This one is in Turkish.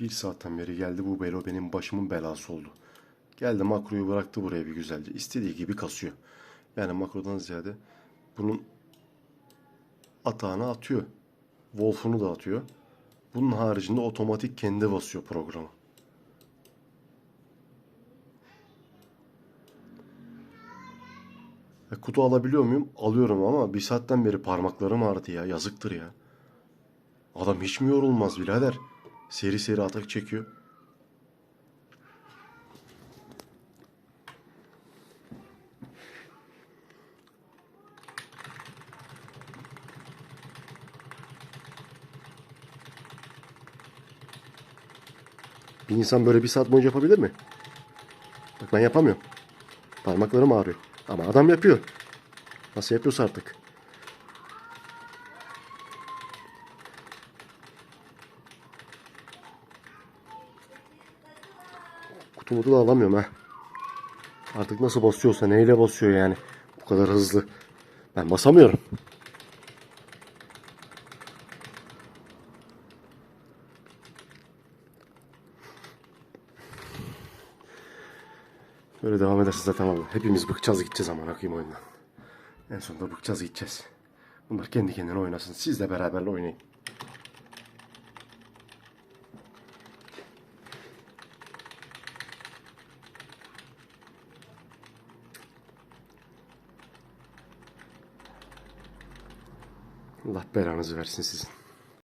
Bir saatten beri geldi bu belo benim başımın belası oldu. Geldi makroyu bıraktı buraya bir güzelce. İstediği gibi kasıyor. Yani makrodan ziyade bunun atağını atıyor. Wolf'unu da atıyor. Bunun haricinde otomatik kendi basıyor programı. E, kutu alabiliyor muyum? Alıyorum ama bir saatten beri parmaklarım ağrıdı ya. Yazıktır ya. Adam hiç mi yorulmaz birader? Seri seri atak çekiyor. Bir insan böyle bir saat boyunca yapabilir mi? Bak ben yapamıyorum. Parmaklarım ağrıyor. Ama adam yapıyor. Nasıl yapıyorsa artık. Kutu da alamıyorum ha. Artık nasıl basıyorsa neyle basıyor yani. Bu kadar hızlı. Ben basamıyorum. Böyle devam ederse zaten abi. Hepimiz bıkacağız gideceğiz ama koyayım oyundan. En sonunda bıkacağız gideceğiz. Bunlar kendi kendine oynasın. Siz de beraber oynayın. Allah belanızı versin sizin.